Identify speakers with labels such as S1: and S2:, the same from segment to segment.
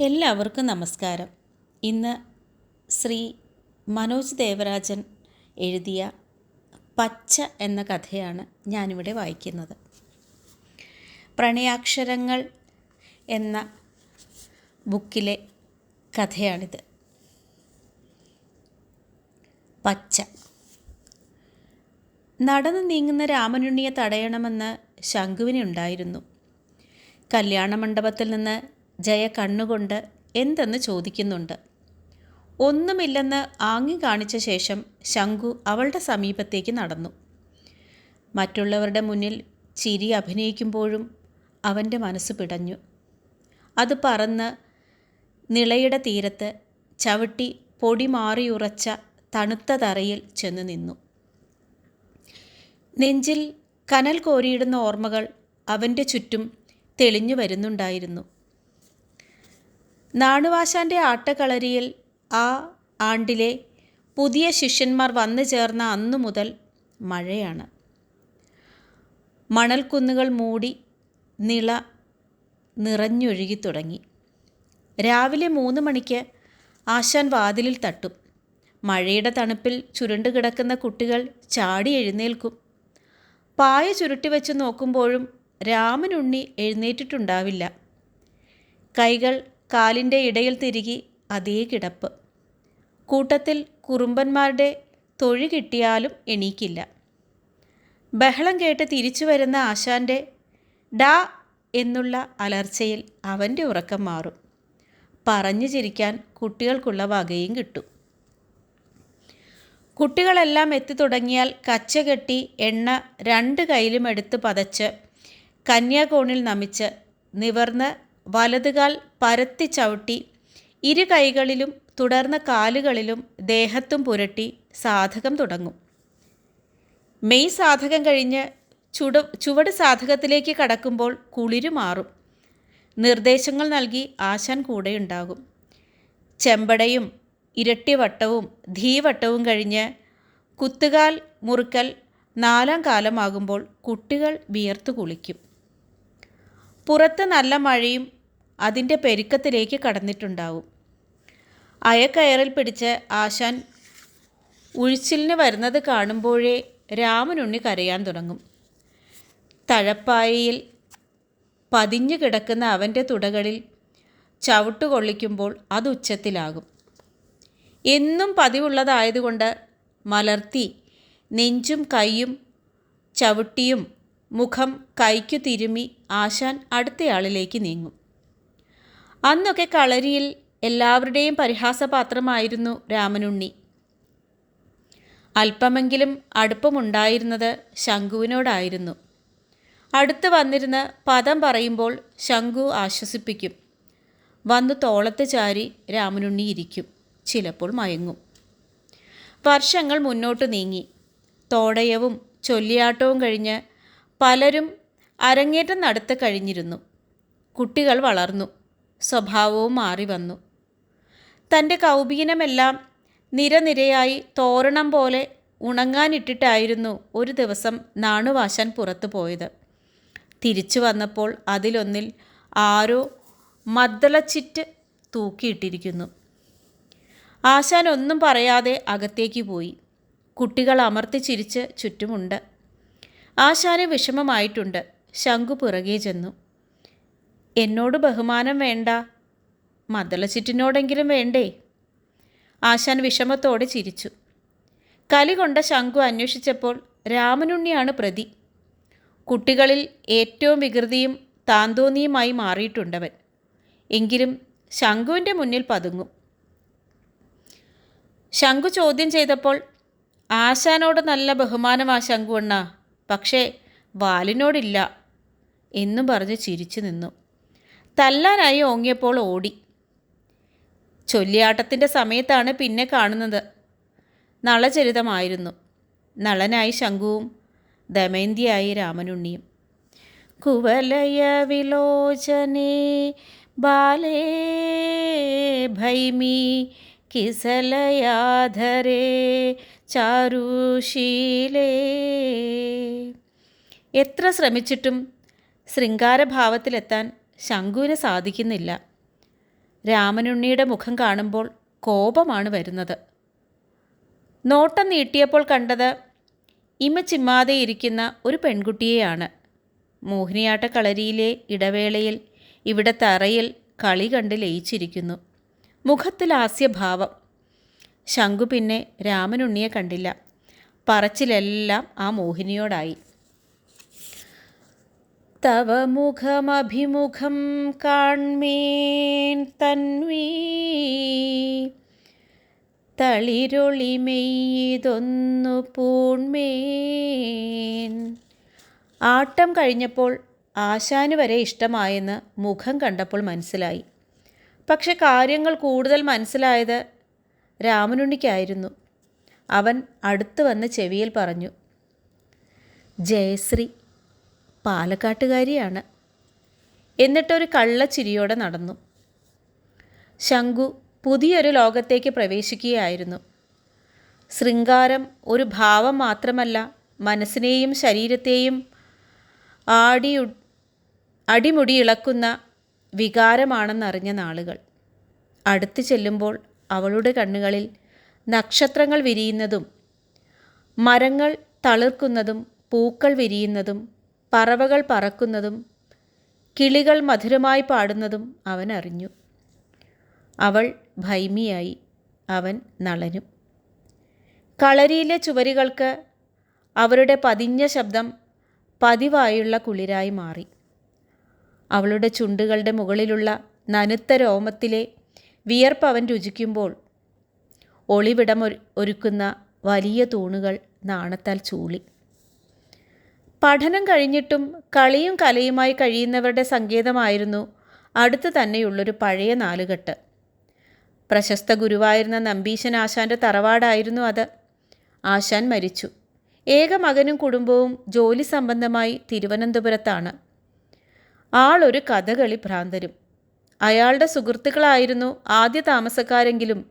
S1: എല്ലാവർക്കും നമസ്കാരം. ഇന്ന് ശ്രീ മനോജ് ദേവരാജൻ എഴുതിയ പച്ച എന്ന കഥയാണ് ഞാനിവിടെ വായിക്കുന്നത്. പ്രണയാക്ഷരങ്ങൾ എന്ന ബുക്കിലെ കഥയാണിത്. പച്ച. നടന്നു നീങ്ങുന്ന രാമനുണ്ണിയെ തടയണമെന്ന് ശംഖുവിനുണ്ടായിരുന്നു. കല്യാണ മണ്ഡപത്തിൽ നിന്ന് ജയ കണ്ണുകൊണ്ട് എന്തെന്ന് ചോദിക്കുന്നുണ്ട്. ഒന്നുമില്ലെന്ന് ആങ്ങി കാണിച്ച ശേഷം ശംഖു അവളുടെ സമീപത്തേക്ക് നടന്നു. മറ്റുള്ളവരുടെ മുന്നിൽ ചിരി അഭിനയിക്കുമ്പോഴും അവന്റെ മനസ്സ് പിടഞ്ഞു. അത് പറന്ന് നിളയുടെ തീരത്ത് ചവിട്ടി പൊടി മാറിയുറച്ച തണുത്ത തറയിൽ ചെന്ന് നിന്നു. നെഞ്ചിൽ കനൽ കോരിയിടുന്ന ഓർമ്മകൾ അവന്റെ ചുറ്റും തെളിഞ്ഞു വരുന്നുണ്ടായിരുന്നു. നാണുവാശാന്റെ ആട്ടക്കളരിയിൽ ആ ആണ്ടിലെ പുതിയ ശിഷ്യന്മാർ വന്നു ചേർന്ന അന്നു മുതൽ മഴയാണ്. മണൽക്കുന്നുകൾ മൂടി നിള നിറഞ്ഞൊഴുകി തുടങ്ങി. രാവിലെ മൂന്ന് മണിക്ക് ആശാൻ വാതിലിൽ തട്ടും. മഴയുടെ തണുപ്പിൽ ചുരുണ്ടു കിടക്കുന്ന കുട്ടികൾ ചാടി എഴുന്നേൽക്കും. പായ ചുരുട്ടി വെച്ച് നോക്കുമ്പോഴും രാമനുണ്ണി എഴുന്നേറ്റിട്ടുണ്ടാവില്ല. കൈകൾ കാലിന്റെ ഇടയിൽ തിരികി അതേ കിടപ്പ്. കൂട്ടത്തിൽ കുറുമ്പന്മാരുടെ തൊഴി കിട്ടിയാലും എണീക്കില്ല. ബഹളം കേട്ട് തിരിച്ചു വരുന്ന ആശാന്റെ ഡാ എന്നുള്ള അലർച്ചയിൽ അവന്റെ ഉറക്കം മാറും. പറഞ്ഞു ചിരിക്കാൻ കുട്ടികൾക്കുള്ള വകയും കിട്ടും. കുട്ടികളെല്ലാം എത്തി തുടങ്ങിയാൽ കച്ച കെട്ടി എണ്ണ രണ്ട് കൈയിലും എടുത്ത് പതച്ച് കന്യാകോണിൽ നമിച്ച് നിവർന്ന് വലതുകാൽ പരത്തി ചവിട്ടി ഇരു കൈകളിലും തുടർന്ന കാലുകളിലും ദേഹത്തും പുരട്ടി സാധകം തുടങ്ങും. മെയ് സാധകം കഴിഞ്ഞ് ചുട ചുവട് സാധകത്തിലേക്ക് കടക്കുമ്പോൾ കുളിരു മാറും. നിർദ്ദേശങ്ങൾ നൽകി ആശാൻ കൂടെയുണ്ടാകും ചെമ്പടയും ഇരട്ടിവട്ടവും ധീവട്ടവും കഴിഞ്ഞ് കുത്തുകാൽ മുറുക്കൽ നാലാം കാലമാകുമ്പോൾ കുട്ടികൾ വിയർത്തു കുളിക്കും. പുറത്ത് നല്ല മഴയും അതിന്റെ പെരുക്കത്തിലേക്ക് കടന്നിട്ടുണ്ടാവും. അയക്കയറിൽ പിടിച്ച് ആശാൻ ഉഴിച്ചിലിന് വരുന്നത് കാണുമ്പോഴേ രാമനുണ്ണി കരയാൻ തുടങ്ങും. തഴപ്പായയിൽ പതിഞ്ഞു കിടക്കുന്ന അവന്റെ തുടകളിൽ ചവിട്ടുകൊള്ളിക്കുമ്പോൾ അത് ഉച്ചത്തിലാകും. എന്നും പതിവുള്ളതായതുകൊണ്ട് മലർത്തി നെഞ്ചും കൈയും ചവിട്ടിയും മുഖം കൈക്കു തിരുമി ആശാൻ അടുത്തയാളിലേക്ക് നീങ്ങും. അന്നൊക്കെ കളരിയിൽ എല്ലാവരുടെയും പരിഹാസപാത്രമായിരുന്നു രാമനുണ്ണി. അല്പമെങ്കിലും അടുപ്പമുണ്ടായിരുന്നത് ശംഖുവിനോടായിരുന്നു അടുത്ത് വന്നിരുന്ന് പദം പറയുമ്പോൾ ശംഖു ആശ്വസിപ്പിക്കും. വന്നു തോളത്ത് ചാരി രാമനുണ്ണി ഇരിക്കും. ചിലപ്പോൾ മയങ്ങും. വർഷങ്ങൾ മുന്നോട്ട് നീങ്ങി. തോടയവും ചൊല്ലിയാട്ടവും കഴിഞ്ഞ് പലരും അരങ്ങേറ്റം നടത്തി കഴിഞ്ഞിരുന്നു കുട്ടികൾ വളർന്നു. സ്വഭാവവും മാറി വന്നു. തന്റെ കൗപീനമെല്ലാം നിരനിരയായി തോരണം പോലെ ഉണങ്ങാനിട്ടിട്ടായിരുന്നു ഒരു ദിവസം നാണുവാശാൻ പുറത്തു പോയത്. തിരിച്ചു വന്നപ്പോൾ അതിലൊന്നിൽ ആരോ മദ്ദളച്ചിറ്റ് തൂക്കിയിട്ടിരിക്കുന്നു. ആശാൻ ഒന്നും പറയാതെ അകത്തേക്ക് പോയി. കുട്ടികൾ അമർത്തി ചിരിച്ച് ചുറ്റുമുണ്ട്. ആശാന് വിഷമമായിട്ടുണ്ട്. ശംഖു പിറകെ ചെന്നു. എന്നോട് ബഹുമാനം വേണ്ട. മദ്ദളച്ചിറ്റിനോടെങ്കിലും വേണ്ടേ? ആശാൻ വിഷമത്തോടെ ചിരിച്ചു. കലി കൊണ്ട ശംഖു അന്വേഷിച്ചപ്പോൾ രാമനുണ്ണിയാണ് പ്രതി. കുട്ടികളിൽ ഏറ്റവും വികൃതിയും താന്തോന്നിയുമായി മാറിയിട്ടുണ്ടവൻ. എങ്കിലും ശംഖുവിന്റെ മുന്നിൽ പതുങ്ങും. ശംഖു ചോദ്യം ചെയ്തപ്പോൾ ആശാനോട് നല്ല ബഹുമാനമാ ശംഖു അണ്ണ പക്ഷേ വാലിനോടില്ല എന്നും പറഞ്ഞ് ചിരിച്ചു നിന്നു. തല്ലാനായി ഓങ്ങിയപ്പോൾ ഓടി. ചൊല്ലിയാട്ടത്തിന്റെ സമയത്താണ് പിന്നെ കാണുന്നത്. നളചരിതമായിരുന്നു. നളനായി ശംഖുവും ദമയന്തിയായി രാമനുണ്ണിയും. കുവലയ വിലോചനേ ബാലേ ഭൈമി കിസലയാധരേ ചാരുശീലേ. എത്ര ശ്രമിച്ചിട്ടും ശൃംഗാരഭാവത്തിലെത്താൻ ശംഖുവിന് സാധിക്കുന്നില്ല. രാമനുണ്ണിയുടെ മുഖം കാണുമ്പോൾ കോപമാണ് വരുന്നത്. നോട്ടം നീട്ടിയപ്പോൾ കണ്ടത് ഇമ ചിമ്മാതെ ഇരിക്കുന്ന ഒരു പെൺകുട്ടിയെയാണ്. മോഹിനിയാട്ട കളരിയിലെ ഇടവേളയിൽ ഇവിടെ തറയിൽ കളി കണ്ട് ലയിച്ചിരിക്കുന്നു. മുഖത്തിൽ ആസ്യഭാവം ശങ്കു പിന്നെ രാമനുണ്ണിയെ കണ്ടില്ല. പറച്ചിലെല്ലാം ആ മോഹിനിയോടായി. തവ മുഖമഭിമുഖം കാൺമേൻ തന്വീ. തളിരൊളിമെയ്തൊന്നു പൂൺമേൻ. ആട്ടം കഴിഞ്ഞപ്പോൾ ആശാന് വരെ ഇഷ്ടമായെന്ന് മുഖം കണ്ടപ്പോൾ മനസ്സിലായി. പക്ഷെ കാര്യങ്ങൾ കൂടുതൽ മനസ്സിലായത് രാമനുണ്ണിക്കായിരുന്നു. അവൻ അടുത്തു വന്ന് ചെവിയിൽ പറഞ്ഞു ജയശ്രീ പാലക്കാട്ടുകാരിയാണ്. എന്നിട്ടൊരു കള്ളച്ചിരിയോടെ നടന്നു. ശങ്കു പുതിയൊരു ലോകത്തേക്ക് പ്രവേശിക്കുകയായിരുന്നു. ശൃംഗാരം ഒരു ഭാവം മാത്രമല്ല മനസ്സിനെയും ശരീരത്തെയും ആടി അടിമുടി ഇളക്കുന്ന വികാരമാണെന്നറിഞ്ഞ നാളുകൾ. അടുത്തു ചെല്ലുമ്പോൾ അവളുടെ കണ്ണുകളിൽ നക്ഷത്രങ്ങൾ വിരിയുന്നതും മരങ്ങൾ തളിർക്കുന്നതും പൂക്കൾ വിരിയുന്നതും പറവകൾ പറക്കുന്നതും കിളികൾ മധുരമായി പാടുന്നതും അവൻ അറിഞ്ഞു. അവൾ ഭൈമിയായി. അവൻ നളനും. കളരിയിലെ ചുവരുകൾക്ക് അവരുടെ പതിഞ്ഞ ശബ്ദം പതിവായുള്ള കുളിരായി മാറി. അവളുടെ ചുണ്ടുകളുടെ മുകളിലുള്ള നനുത്ത രോമത്തിലെ വിയർപ്പ് അവൻ രുചിക്കുമ്പോൾ ഒളിവിടം ഒരുക്കുന്ന വലിയ തൂണുകൾ നാണത്താൽ ചൂളി. പഠനം കഴിഞ്ഞിട്ടും കളിയും കലയുമായി കഴിയുന്നവരുടെ സങ്കേതമായിരുന്നു അടുത്ത് തന്നെയുള്ളൊരു പഴയ നാലുകെട്ട്. പ്രശസ്ത ഗുരുവായിരുന്ന നമ്പീശൻ ആശാന്റെ തറവാടായിരുന്നു അത്. ആശാൻ മരിച്ചു. ഏക മകനും കുടുംബവും ജോലി സംബന്ധമായി തിരുവനന്തപുരത്താണ്. ആളൊരു കഥകളി ഭ്രാന്തരും. അയാളുടെ സുഹൃത്തുക്കളായിരുന്നു ആദ്യ താമസക്കാരെങ്കിലും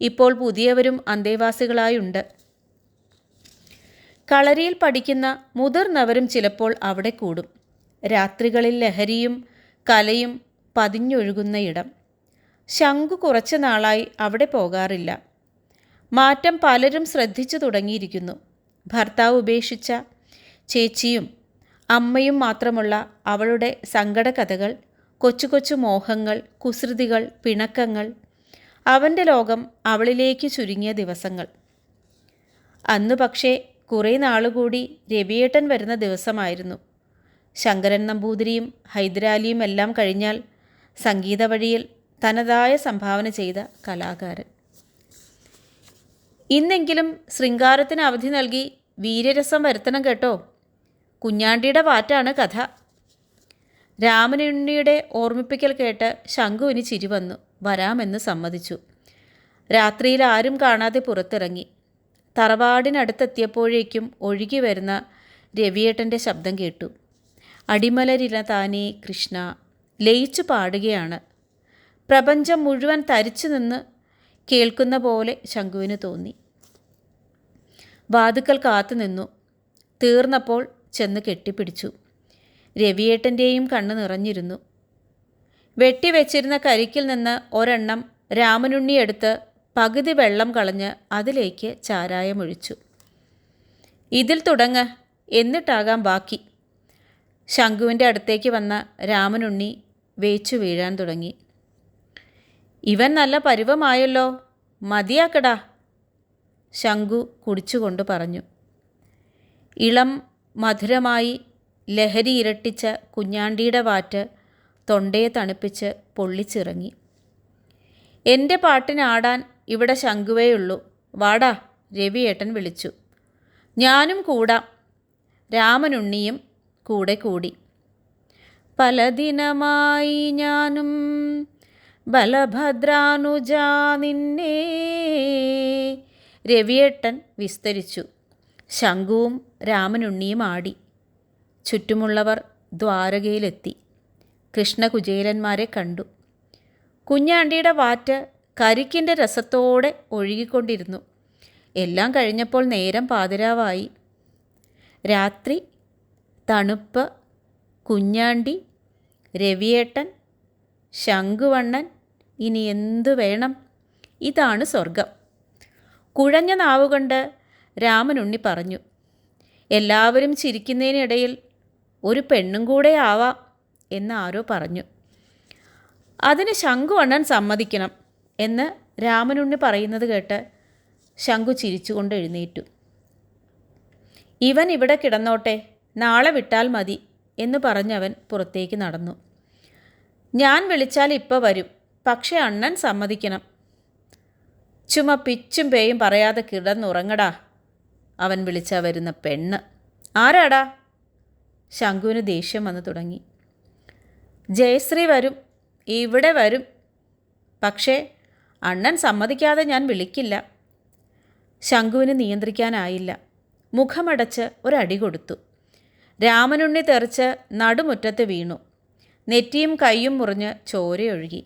S1: ഇപ്പോൾ പുതിയവരും അന്തേവാസികളായുണ്ട്. കളരിയിൽ പഠിക്കുന്ന മുതിർന്നവരും ചിലപ്പോൾ അവിടെ കൂടും. രാത്രികളിൽ ലഹരിയും കലയും പതിഞ്ഞൊഴുകുന്ന ഇടം. ശംഖു കുറച്ചു നാളായി അവിടെ പോകാറില്ല. മാറ്റം പലരും ശ്രദ്ധിച്ചു തുടങ്ങിയിരിക്കുന്നു. ഭർത്താവ് ഉപേക്ഷിച്ച ചേച്ചിയും അമ്മയും മാത്രമുള്ള അവളുടെ സങ്കടകഥകൾ കൊച്ചു കൊച്ചു മോഹങ്ങൾ കുസൃതികൾ പിണക്കങ്ങൾ അവന്റെ ലോകം അവളിലേക്ക് ചുരുങ്ങിയ ദിവസങ്ങൾ. അന്നു പക്ഷേ കുറേ നാളുകൂടി രവിയേട്ടൻ വരുന്ന ദിവസമായിരുന്നു. ശങ്കരൻ നമ്പൂതിരിയും ഹൈദരാലിയും എല്ലാം കഴിഞ്ഞാൽ സംഗീത വഴിയിൽ തനതായ സംഭാവന ചെയ്ത കലാകാരൻ. ഇന്നെങ്കിലും ശൃംഗാരത്തിന് അവധി നൽകി വീരരസം വരുത്തണം കേട്ടോ. കുഞ്ഞാണ്ടിയുടെ വാറ്റാണ് കഥ. രാമനുണ്ണിയുടെ ഓർമ്മിപ്പിക്കൽ കേട്ട് ശംഖുവിന് ചിരി വന്നു. വരാമെന്ന് സമ്മതിച്ചു. രാത്രിയിൽ ആരും കാണാതെ പുറത്തിറങ്ങി. തറവാടിനടുത്തെത്തിയപ്പോഴേക്കും ഒഴുകി വരുന്ന രവിയേട്ടന്റെ ശബ്ദം കേട്ടു. അടിമലരില താനേ കൃഷ്ണ ലയിച്ചു പാടുകയാണ്. പ്രപഞ്ചം മുഴുവൻ തരിച്ചു നിന്ന് കേൾക്കുന്ന പോലെ ശംഖുവിന് തോന്നി. വാതുക്കൽ കാത്തു നിന്നു. തീർന്നപ്പോൾ ചെന്ന് കെട്ടിപ്പിടിച്ചു. രവിയേട്ടന്റെയും കണ്ണ് നിറഞ്ഞിരുന്നു. വെട്ടിവെച്ചിരുന്ന കരിക്കിൽ നിന്ന് ഒരെണ്ണം രാമനുണ്ണി എടുത്ത് പകുതി വെള്ളം കളഞ്ഞ് അതിലേക്ക് ചാരായമൊഴിച്ചു. ഇതിൽ തുടങ്ങ് എന്നിട്ടാകാം ബാക്കി. ശംഖുവിന്റെ അടുത്തേക്ക് വന്ന രാമനുണ്ണി വേച്ചു വീഴാൻ തുടങ്ങി. ഇവൻ നല്ല പരുവമായല്ലോ മതിയാക്കടാ ശംഖു കുടിച്ചുകൊണ്ട് പറഞ്ഞു. ഇളം മധുരമായി ലഹരി ഇരട്ടിച്ച കുഞ്ഞാണ്ടിയുടെ വാറ്റ് തൊണ്ടയെ തണുപ്പിച്ച് പൊള്ളിച്ചിറങ്ങി. എന്റെ പാട്ടിനാടാൻ ഇവിടെ ശങ്കുവേയുള്ളൂ വാടാ രവിയേട്ടൻ വിളിച്ചു. ഞാനും കൂടാം. രാമനുണ്ണിയും കൂടെ കൂടി. പല ദിനമായി ഞാനും ബലഭദ്രാനുജാ നിന്നെ രവിയേട്ടൻ വിസ്തരിച്ചു. ശംഖുവും രാമനുണ്ണിയും ആടി. ചുറ്റുമുള്ളവർ ദ്വാരകയിലെത്തി. കൃഷ്ണകുചേലന്മാരെ കണ്ടു. കുഞ്ഞാണ്ടിയുടെ വാറ്റ് കരിക്കിന്റെ രസത്തോടെ ഒഴുകിക്കൊണ്ടിരുന്നു. എല്ലാം കഴിഞ്ഞപ്പോൾ നേരം പാതിരാവായി. രാത്രി തണുപ്പ് കുഞ്ഞാണ്ടി രവിയേട്ടൻ ശംഖുവണ്ണൻ ഇനി എന്തു വേണം? ഇതാണ് സ്വർഗം കുഴഞ്ഞ നാവുകൊണ്ട് ഉണ്ണി പറഞ്ഞു എല്ലാവരും ചിരിക്കുന്നതിനിടയിൽ ഒരു പെണ്ണും കൂടെ ആവാം എന്ന് ആരോ പറഞ്ഞു. അതിന് ശംഖുവണ്ണൻ സമ്മതിക്കണം. എന്ന് രാമനുണ്ണി പറയുന്നത് കേട്ട് ശംഖു ചിരിച്ചുകൊണ്ട് എഴുന്നേറ്റു. ഇവൻ ഇവിടെ കിടന്നോട്ടെ നാളെ വിട്ടാൽ മതി എന്ന് പറഞ്ഞവൻ പുറത്തേക്ക് നടന്നു. ഞാൻ വിളിച്ചാൽ ഇപ്പോൾ വരും പക്ഷേ അണ്ണൻ സമ്മതിക്കണം. ചുമ പിച്ചും പേയും പറയാതെ കിടന്നുറങ്ങടാ അവൻ വിളിച്ചാൽ വരുന്ന പെണ്ണ്. ആരാടാ? ശംഖുവിന് ദേഷ്യം വന്നു തുടങ്ങി. ജയശ്രീ വരും ഇവിടെ വരും പക്ഷേ അണ്ണൻ സമ്മതിക്കാതെ ഞാൻ വിളിക്കില്ല. ശംഖുവിന് നിയന്ത്രിക്കാനായില്ല. മുഖമടച്ച് ഒരടി കൊടുത്തു. രാമനുണ്ണി തെറിച്ച് നടുമുറ്റത്ത് വീണു. നെറ്റിയും കൈയും മുറിഞ്ഞ് ചോരയൊഴുകി.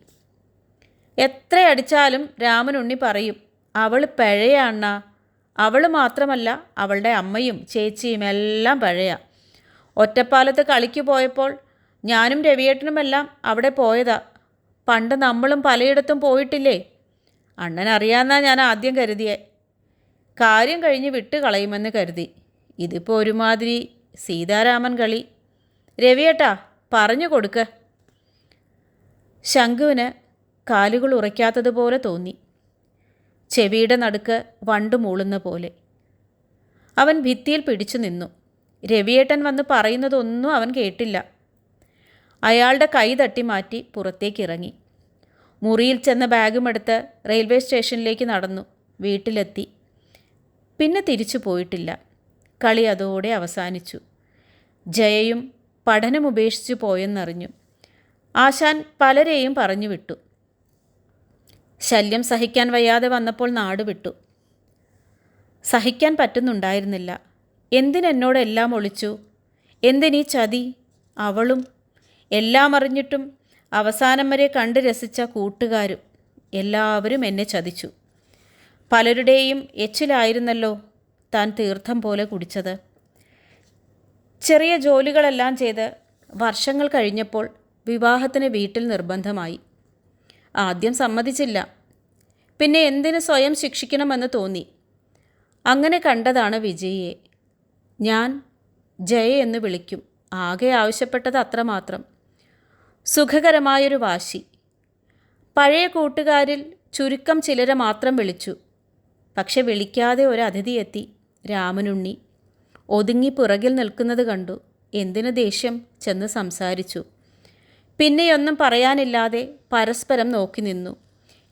S1: എത്ര അടിച്ചാലും രാമനുണ്ണി പറയും അവൾ പഴയ അണ്ണ. അവൾ മാത്രമല്ല അവളുടെ അമ്മയും ചേച്ചിയും എല്ലാം പഴയ. ഒറ്റപ്പാലത്ത് കളിക്ക് പോയപ്പോൾ ഞാനും രവിയേട്ടനുമെല്ലാം അവിടെ പോയതാ. പണ്ട് നമ്മളും പലയിടത്തും പോയിട്ടില്ലേ? അണ്ണൻ അറിയാമെന്നാ ഞാൻ ആദ്യം കരുതിയേ. കാര്യം കഴിഞ്ഞ് വിട്ട് കളയുമെന്ന് കരുതി. ഇതിപ്പോൾ ഒരുമാതിരി സീതാരാമൻ കളി. രവിയേട്ടാ പറഞ്ഞു കൊടുക്ക. ശംഖുവിന് കാലുകൾ ഉറയ്ക്കാത്തതുപോലെ തോന്നി. ചെവിയുടെ നടുക്ക് വണ്ട് മൂളുന്ന പോലെ. അവൻ ഭിത്തിയിൽ പിടിച്ചു നിന്നു. രവിയേട്ടൻ വന്ന് പറയുന്നതൊന്നും അവൻ കേട്ടില്ല. അയാളുടെ കൈ തട്ടി മാറ്റി പുറത്തേക്ക് ഇറങ്ങി. മുറിയിൽ ചെന്ന ബാഗുമെടുത്ത് റെയിൽവേ സ്റ്റേഷനിലേക്ക് നടന്നു. വീട്ടിലെത്തി. പിന്നെ തിരിച്ചു പോയിട്ടില്ല. കളി അതോടെ അവസാനിച്ചു. ജയയും പഠനം ഉപേക്ഷിച്ചു പോയെന്നറിഞ്ഞു. ആശാൻ പലരെയും പറഞ്ഞു വിട്ടു. ശല്യം സഹിക്കാൻ വയ്യാതെ വന്നപ്പോൾ നാട് വിട്ടു. സഹിക്കാൻ പറ്റുന്നുണ്ടായിരുന്നില്ല. എന്തിനെന്നോടെല്ലാം ഒളിച്ചു? എന്തിനീ ചതി? അവളും എല്ലാം അറിഞ്ഞിട്ടും അവസാനം വരെ കണ്ട് രസിച്ച കൂട്ടുകാരും എല്ലാവരും എന്നെ ചതിച്ചു. പലരുടെയും എച്ചിലായിരുന്നല്ലോ താൻ തീർത്ഥം പോലെ കുടിച്ചത്. ചെറിയ ജോലികളെല്ലാം ചെയ്ത് വർഷങ്ങൾ കഴിഞ്ഞപ്പോൾ വിവാഹത്തിന് വീട്ടിൽ നിർബന്ധമായി. ആദ്യം സമ്മതിച്ചില്ല. പിന്നെ എന്തിന് സ്വയം ശിക്ഷിക്കണമെന്ന് തോന്നി. അങ്ങനെ കണ്ടതാണ് വിജയിയെ. ഞാൻ ജയ എന്ന് വിളിക്കും. ആകെ ആവശ്യപ്പെട്ടത് അത്രമാത്രം. സുഖകരമായൊരു വാശി. പഴയ കൂട്ടുകാരിൽ ചുരുക്കം ചിലരെ മാത്രം വിളിച്ചു. പക്ഷെ വിളിക്കാതെ ഒരു അതിഥി എത്തി രാമനുണ്ണി ഒതുങ്ങി പുറകിൽ നിൽക്കുന്നത് കണ്ടു. എന്തിനു ദേഷ്യം? ചെന്ന് സംസാരിച്ചു. പിന്നെയൊന്നും പറയാനില്ലാതെ പരസ്പരം നോക്കി നിന്നു.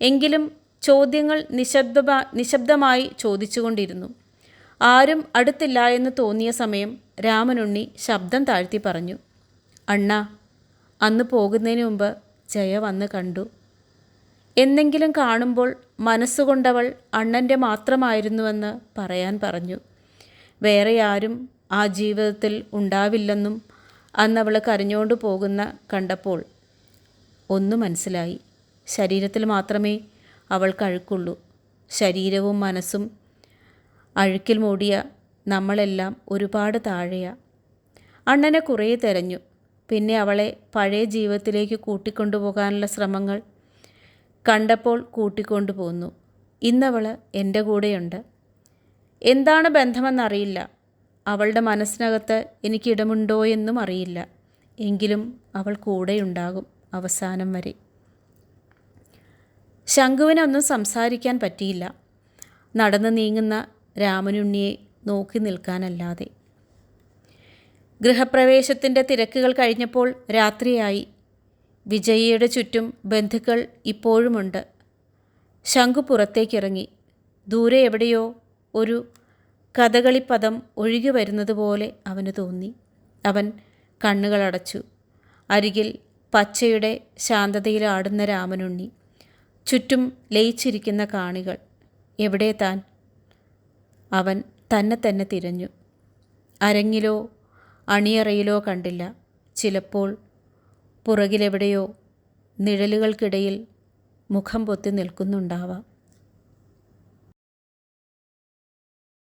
S1: എങ്കിലും ചോദ്യങ്ങൾ നിശബ്ദ നിശബ്ദമായി ചോദിച്ചുകൊണ്ടിരുന്നു. ആരും അടുത്തില്ല എന്ന് തോന്നിയ സമയം രാമനുണ്ണി ശബ്ദം താഴ്ത്തി പറഞ്ഞു. അണ്ണ അന്ന് പോകുന്നതിന് മുമ്പ് ജയ വന്ന് കണ്ടു. എന്തെങ്കിലും കാണുമ്പോൾ മനസ്സുകൊണ്ടവൾ അണ്ണന്റെ മാത്രമായിരുന്നുവെന്ന് പറയാൻ പറഞ്ഞു. വേറെ ആരും ആ ജീവിതത്തിൽ ഉണ്ടാവില്ലെന്നും അന്നവൾ കരഞ്ഞുകൊണ്ട് പോകുന്ന കണ്ടപ്പോൾ ഒന്നു മനസ്സിലായി. ശരീരത്തിൽ മാത്രമേ അവൾക്ക് അഴുക്കുള്ളൂ ശരീരവും മനസ്സും അഴുക്കിൽ മൂടിയ നമ്മളെല്ലാം ഒരുപാട് താഴെയാ. അണ്ണനെ കുറേ തെരഞ്ഞു. പിന്നെ അവളെ പഴയ ജീവിതത്തിലേക്ക് കൂട്ടിക്കൊണ്ടുപോകാനുള്ള ശ്രമങ്ങൾ കണ്ടപ്പോൾ കൂട്ടിക്കൊണ്ടു പോന്നു ഇന്നവൾ എന്റെ കൂടെയുണ്ട്. എന്താണ് ബന്ധമെന്നറിയില്ല. അവളുടെ മനസ്സിനകത്ത് എനിക്കിടമുണ്ടോ എന്നും അറിയില്ല. എങ്കിലും അവൾ കൂടെയുണ്ടാകും അവസാനം വരെ. ശംഖുവിനൊന്നും സംസാരിക്കാൻ പറ്റിയില്ല. നടന്നു നീങ്ങുന്ന രാമനുണ്ണിയെ നോക്കി നിൽക്കാനല്ലാതെ. ഗൃഹപ്രവേശത്തിന്റെ തിരക്കുകൾ കഴിഞ്ഞപ്പോൾ രാത്രിയായി. വിജയിയുടെ ചുറ്റും ബന്ധുക്കൾ ഇപ്പോഴുമുണ്ട്. ശംഖു പുറത്തേക്കിറങ്ങി. ദൂരെ എവിടെയോ ഒരു കഥകളിപ്പദം ഒഴുകി വരുന്നത് പോലെ അവന് തോന്നി. അവൻ കണ്ണുകളടച്ചു. അരികിൽ പച്ചയുടെ ശാന്തതയിൽ ആടുന്ന രാമനുണ്ണി. ചുറ്റും ലയിച്ചിരിക്കുന്ന കാണികൾ. എവിടെ താൻ? അവൻ തന്നെ തന്നെ തിരഞ്ഞു. അരങ്ങിലോ അണിയറയിലോ കണ്ടില്ല. ചിലപ്പോൾ പുറകിലെവിടെയോ നിഴലുകൾക്കിടയിൽ മുഖം പൊത്തി നിൽക്കുന്നുണ്ടാവാം.